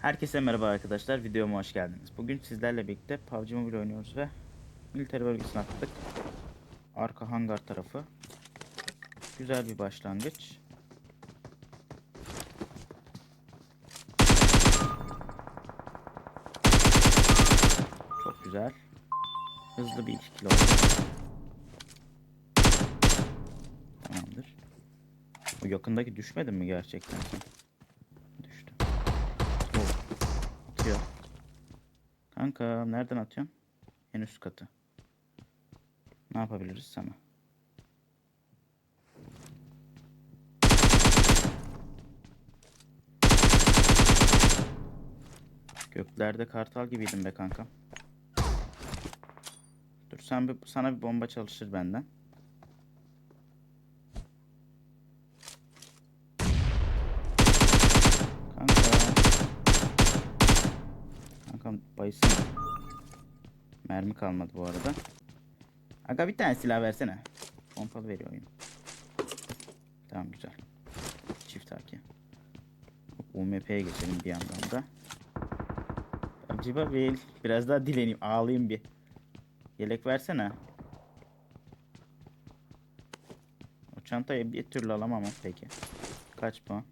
Herkese merhaba arkadaşlar, videoma hoş geldiniz. Bugün sizlerle birlikte PUBG Mobile oynuyoruz ve militer bölgesine attık. Arka hangar tarafı. Güzel bir başlangıç. Çok güzel. Hızlı bir 2 kilo. Tamamdır. Bu yakındaki düşmedin mi gerçekten Kanka nereden atıyorsun? En üst katı. Ne yapabiliriz sana? Göklerde kartal gibiydin be kanka. Dur sen bir, sana bir bomba çalışır benden. Kanka. Kankam bayısın. Mermi kalmadı bu arada. Aga bir tane silah versene. Pompalı veriyor oyun. Tamam güzel. Çift haki. UMP'ye geçelim bir yandan da. Acaba bir biraz daha dileneyim ağlayayım bir. Yelek versene. O çantayı bir türlü alamam ama peki. Kaç puan?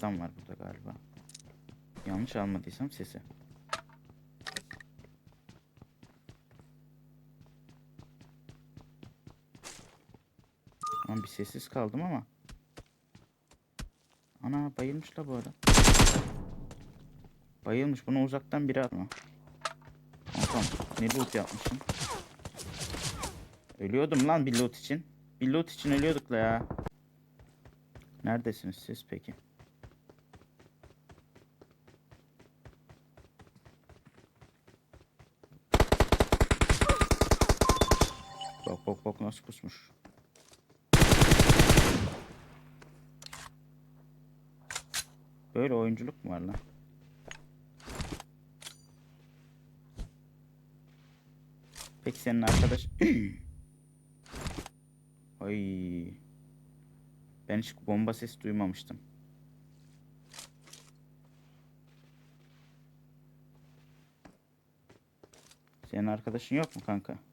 Adam var burada galiba. Yanlış almadıysam sesi. Lan bir sessiz kaldım ama. Ana bayılmış la bu adam. Bayılmış bunu uzaktan biri atma. Tamam ne loot yapmışım. Ölüyordum lan bir loot için. Bir loot için ölüyorduk la ya. Neredesiniz siz peki? Bak bak bak nasıl kusmuş. Böyle oyunculuk mu var lan? Peki senin arkadaş... Ay. Ben hiç bomba sesi duymamıştım. Senin arkadaşın yok mu kanka?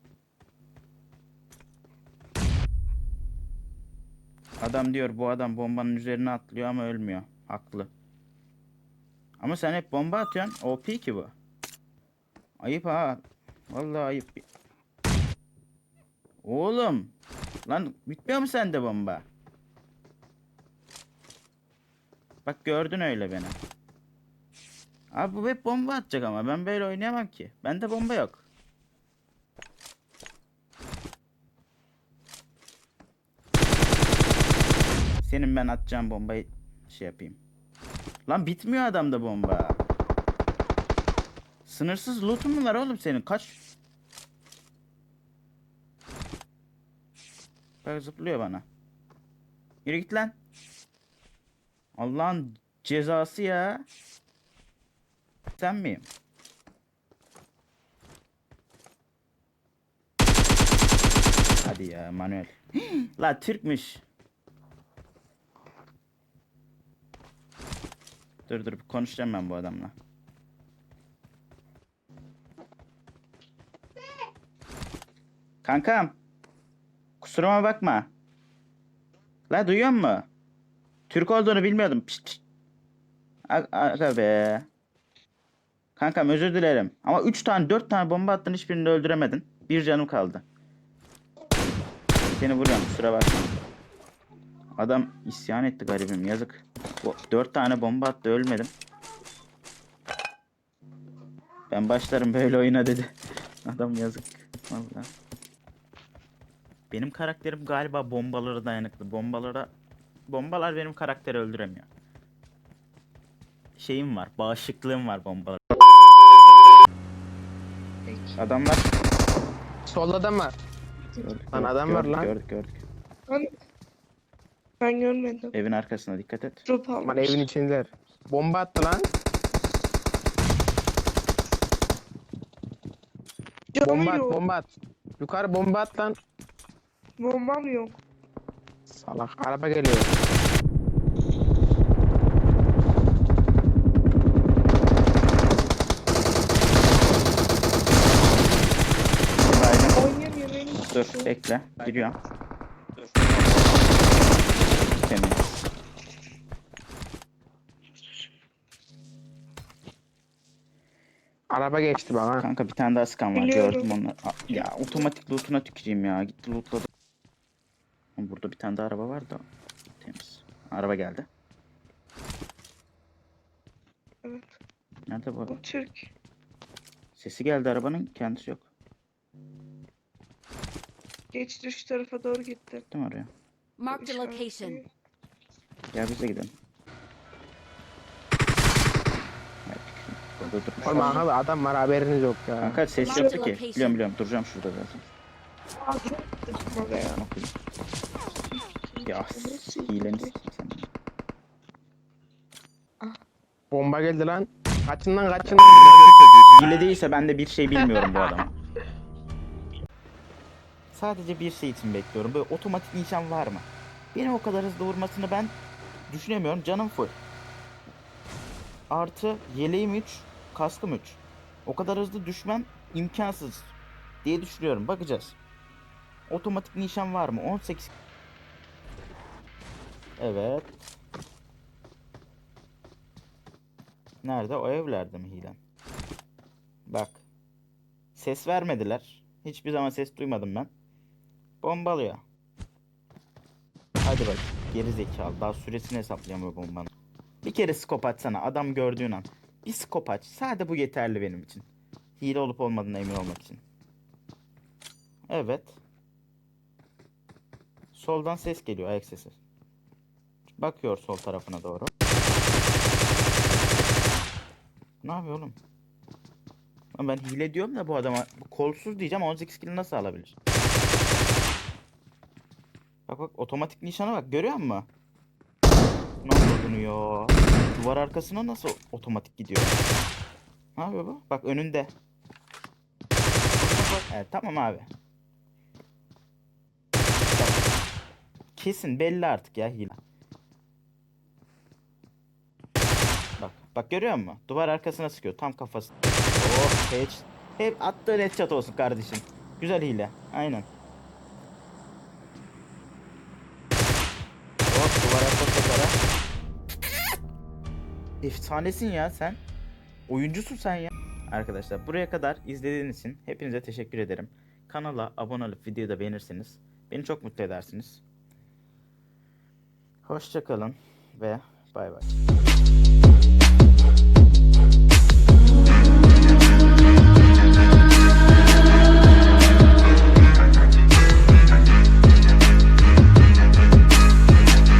Adam diyor bu adam bombanın üzerine atlıyor ama ölmüyor. Haklı. Ama sen hep bomba atıyorsun. OP ki bu. Ayıp ha. Vallahi ayıp. Oğlum. Lan bitmiyor mu sende bomba? Bak gördün öyle beni. Abi bu hep bomba atacak ama ben böyle oynayamam ki. Bende bomba yok. Senin ben atacağım bombayı şey yapayım. Lan bitmiyor adamda bomba. Sınırsız loot'un mu var oğlum senin? Kaç? Bak zıplıyor bana. Yürü git lan. Allah'ın cezası ya. Sen miyim? Hadi ya Manuel. La Türkmüş. Dur dur konuşacağım ben bu adamla. Kankam. Kusuruma bakma. La duyuyor musun? Türk olduğunu bilmiyordum. Pişt, pişt. Aga be. Kankam özür dilerim. Ama 3 tane 4 tane bomba attın hiçbirini öldüremedin. Bir canım kaldı. Seni vuruyorum kusura bakma. Adam isyan etti garibim yazık. 4 tane bomba attı ölmedim. Ben başlarım böyle oyuna dedi. Adam yazık. Vallahi. Benim karakterim galiba bombalara dayanıklı. Bombalara bombalar benim karakteri öldüremiyor. Şeyim var, bağışıklığım var bombalara. Adamlar Solda adam var. gördük, Lan gördük, adam var gördük, lan. Gördük gördük. Ben, ben görmedim. Evin arkasına dikkat et. Drop almış. Aman evin içindeler. Bomba attı lan. Canım Bomba at, yok. bomba at. Yukarı bomba at lan. Bombam yok. Salak araba geliyor. Dur bekle. Giriyorum. Dur. Temiz. Araba geçti bana. Kanka bir tane daha skan var. Biliyorum. Gördüm onu. Ya otomatik lootuna tüküreyim ya. Gitti lootladı. Burada bir tane daha araba var da. Temiz. Araba geldi. Evet. Nerede bu araba? Bu Türk. Sesi geldi arabanın. Kendisi yok. Geçti şu tarafa doğru gitti. Değil mi oraya? Marked a location. Gel biz de gidelim. Burada durmuş. Oğlum abi adam var haberiniz yok ya. Kanka ses yoktu ki. Biliyorum biliyorum. Duracağım şurada zaten. Oraya. Bakayım. Ya hileni sikeyim sen. Bomba geldi lan. Kaçın lan kaçın. Hile değilse ben de bir şey bilmiyorum bu adama. Sadece bir şey için bekliyorum. Böyle otomatik nişan var mı? Benim o kadar hızlı vurmasını ben düşünemiyorum. Canım full. Artı yeleğim 3, kaskım 3. O kadar hızlı düşmem imkansız diye düşünüyorum. Bakacağız. Otomatik nişan var mı? 18. Evet. Nerede? O evlerde mi hilen? Bak. Ses vermediler. Hiçbir zaman ses duymadım ben. Bombalıyor. Hadi bak. Geri zekalı. Daha süresini hesaplayamıyor bombanın. Bir kere skop açsana. Adam gördüğün an. Bir skop aç. Sadece bu yeterli benim için. Hile olup olmadığına emin olmak için. Evet. Soldan ses geliyor. Ayak sesi. Bakıyor sol tarafına doğru. Ne yapıyor oğlum? Ben hile diyorum da bu adama kolsuz diyeceğim 18 kill nasıl alabilir? Bak otomatik nişana bak görüyor musun? Yapıyor ya? Duvar arkasına nasıl otomatik gidiyor? Ne yapıyor bu? Bak önünde. Evet tamam abi. Kesin belli artık ya hile. Bak bak görüyor musun? Duvar arkasına sıkıyor tam kafası. Oh hiç. Hep attığın headshot olsun kardeşim. Güzel hile. Aynen. Duvar arkasına kara. Efsanesin ya sen. Oyuncusun sen ya. Arkadaşlar buraya kadar izlediğiniz için hepinize teşekkür ederim. Kanala abone olup videoyu da beğenirseniz beni çok mutlu edersiniz. Hoşçakalın ve bay bay.